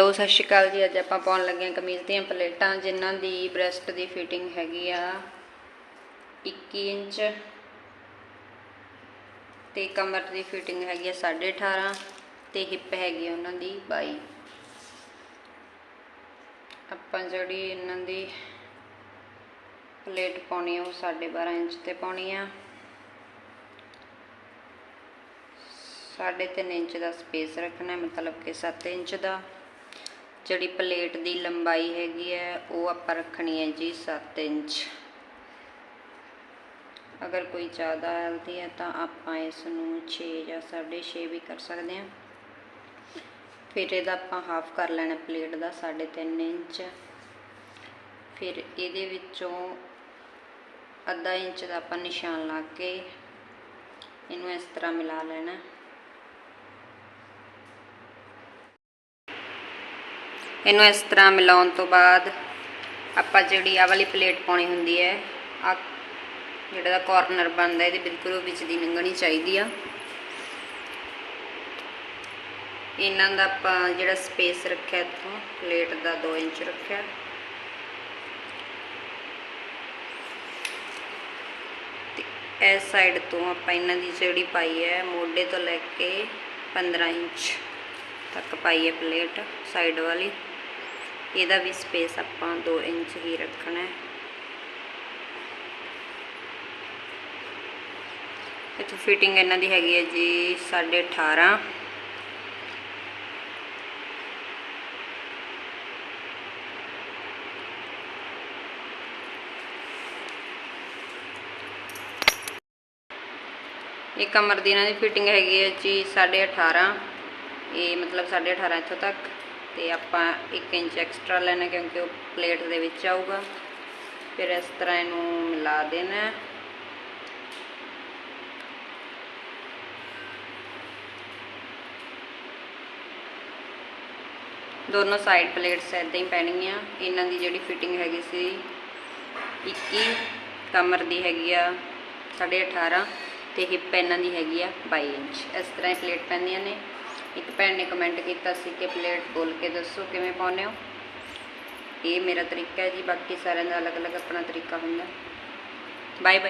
Hello, ਸਤਿ ਸ਼੍ਰੀ ਅਕਾਲ ਜੀ। ਅੱਜ ਆਪਾਂ ਪਾਉਣ ਲੱਗੇ ਹਾਂ ਕਮੀਜ਼ ਦੀਆਂ ਪਲੇਟਾਂ, ਜਿਨ੍ਹਾਂ ਦੀ ਬ੍ਰੈਸਟ ਦੀ ਫਿਟਿੰਗ ਹੈਗੀ ਆ 21 ਇੰਚ ਤੇ ਕਮਰ ਦੀ ਫਿਟਿੰਗ ਹੈਗੀ ਆ 18.5 ਤੇ ਹਿੱਪ ਹੈਗੀ ਆ ਉਹਨਾਂ ਦੀ 22 ਆਪਾਂ ਜਿਹੜੀ ਇਹਨਾਂ ਦੀ ਪਲੇਟ ਪਾਉਣੀ ਆ ਉਹ 12.5 ਇੰਚ ਤੇ ਪਾਉਣੀ ਆ। 3.5 ਇੰਚ ਦਾ ਸਪੇਸ ਰੱਖਣਾ ਮਤਲਬ ਕਿ 7 ਇੰਚ ਦਾ। ਜਿਹੜੀ ਪਲੇਟ ਦੀ ਲੰਬਾਈ ਹੈਗੀ ਹੈ, ਉਹ ਆਪਾਂ ਰੱਖਣੀ ਹੈ ਜੀ 7 ਇੰਚ। ਅਗਰ ਕੋਈ ਜ਼ਿਆਦਾ ਹੈਲਦੀ ਹੈ ਤਾਂ ਆਪਾਂ ਇਸ ਨੂੰ 6 ਜਾਂ 6.5 ਵੀ ਕਰ ਸਕਦੇ ਹਾਂ। ਫਿਰ ਇਹਦਾ ਆਪਾਂ ਹਾਫ ਕਰ ਲੈਣਾ ਪਲੇਟ ਦਾ 3.5 ਇੰਚ। ਫਿਰ ਇਹਦੇ ਵਿੱਚੋਂ ਅੱਧਾ ਇੰਚ ਦਾ ਆਪਾਂ ਨਿਸ਼ਾਨ ਲਾ ਕੇ ਇਹਨੂੰ ਇਸ ਤਰ੍ਹਾਂ ਮਿਲਾ ਲੈਣਾ। ਇਹਨੂੰ ਇਸ ਤਰ੍ਹਾਂ ਮਿਲਾਉਣ ਤੋਂ ਬਾਅਦ ਆਪਾਂ ਜਿਹੜੀ ਆ ਵਾਲੀ ਪਲੇਟ ਪਾਉਣੀ ਹੁੰਦੀ ਹੈ ਆ ਜਿਹੜਾ ਦਾ ਕਾਰਨਰ ਬਣਦਾ, ਇਹਦੇ ਬਿਲਕੁਲ ਉਹ ਵਿੱਚ ਦੀ ਲੰਘਣੀ ਚਾਹੀਦੀ ਆ। ਇਹਨਾਂ ਦਾ ਆਪਾਂ ਜਿਹੜਾ ਸਪੇਸ ਰੱਖਿਆ ਇੱਥੋਂ, ਪਲੇਟ ਦਾ 2 ਇੰਚ ਰੱਖਿਆ। ਤੇ ਇਸ ਸਾਈਡ ਤੋਂ ਆਪਾਂ ਇਹਨਾਂ ਦੀ ਜਿਹੜੀ ਪਾਈ ਹੈ, ਮੋਢੇ ਤੋਂ ਲੈ ਕੇ 15 ਇੰਚ ਤੱਕ ਪਾਈ ਹੈ ਪਲੇਟ ਸਾਈਡ ਵਾਲੀ। ਇਹਦਾ ਵੀ ਸਪੇਸ ਆਪਾਂ 2 ਇੰਚ ਹੀ ਰੱਖਣਾ ਹੈ। ਇੱਥੇ ਫਿਟਿੰਗ ਇਹਨਾਂ ਦੀ ਹੈਗੀ ਹੈ ਜੀ 18.5 ਇਹ ਕਮਰ ਦੀ ਇਹਨਾਂ ਦੀ ਫਿਟਿੰਗ ਹੈਗੀ ਹੈ ਜੀ 18.5 ਇਹ ਮਤਲਬ 18.5 ਇੱਥੋਂ ਤੱਕ। ਤੇ ਆਪਾਂ 1 ਇੰਚ ਐਕਸਟਰਾ ਲੈਣਾ ਕਿਉਂਕਿ ਉਹ ਪਲੇਟ ਦੇ ਵਿੱਚ ਆਊਗਾ। ਫਿਰ ਇਸ ਤਰ੍ਹਾਂ ਇਹਨੂੰ ਮਿਲਾ ਦੇਣਾ। ਦੋਨੋਂ ਸਾਈਡ ਪਲੇਟਸ ਇਦਾਂ ਹੀ ਪੈਣਗੀਆਂ। ਇਹਨਾਂ ਦੀ ਜਿਹੜੀ ਫਿਟਿੰਗ ਹੈਗੀ ਸੀ 21 ਕਮਰ ਦੀ ਹੈਗੀ ਆ 18.5 ਤੇ ਹਿੱਪ ਇਹਨਾਂ ਦੀ ਹੈਗੀ ਆ 22 ਇੰਚ। ਇਸ ਤਰ੍ਹਾਂ ਹੀ ਪਲੇਟ ਪੈਂਦੀਆਂ ਨੇ। ਇੱਕ ਭੈਣ ਨੇ ਕਮੈਂਟ ਕੀਤਾ ਸੀ ਕਿ ਪਲੇਟ ਬੋਲ ਕੇ ਦੱਸੋ ਕਿਵੇਂ ਪਾਉਂਦੇ ਹੋ? ਇਹ ਮੇਰਾ ਤਰੀਕਾ ਹੈ ਜੀ, ਬਾਕੀ ਸਾਰਿਆਂ ਦਾ ਅਲੱਗ-ਅਲੱਗ ਆਪਣਾ ਤਰੀਕਾ ਹੁੰਦਾ। Bye bye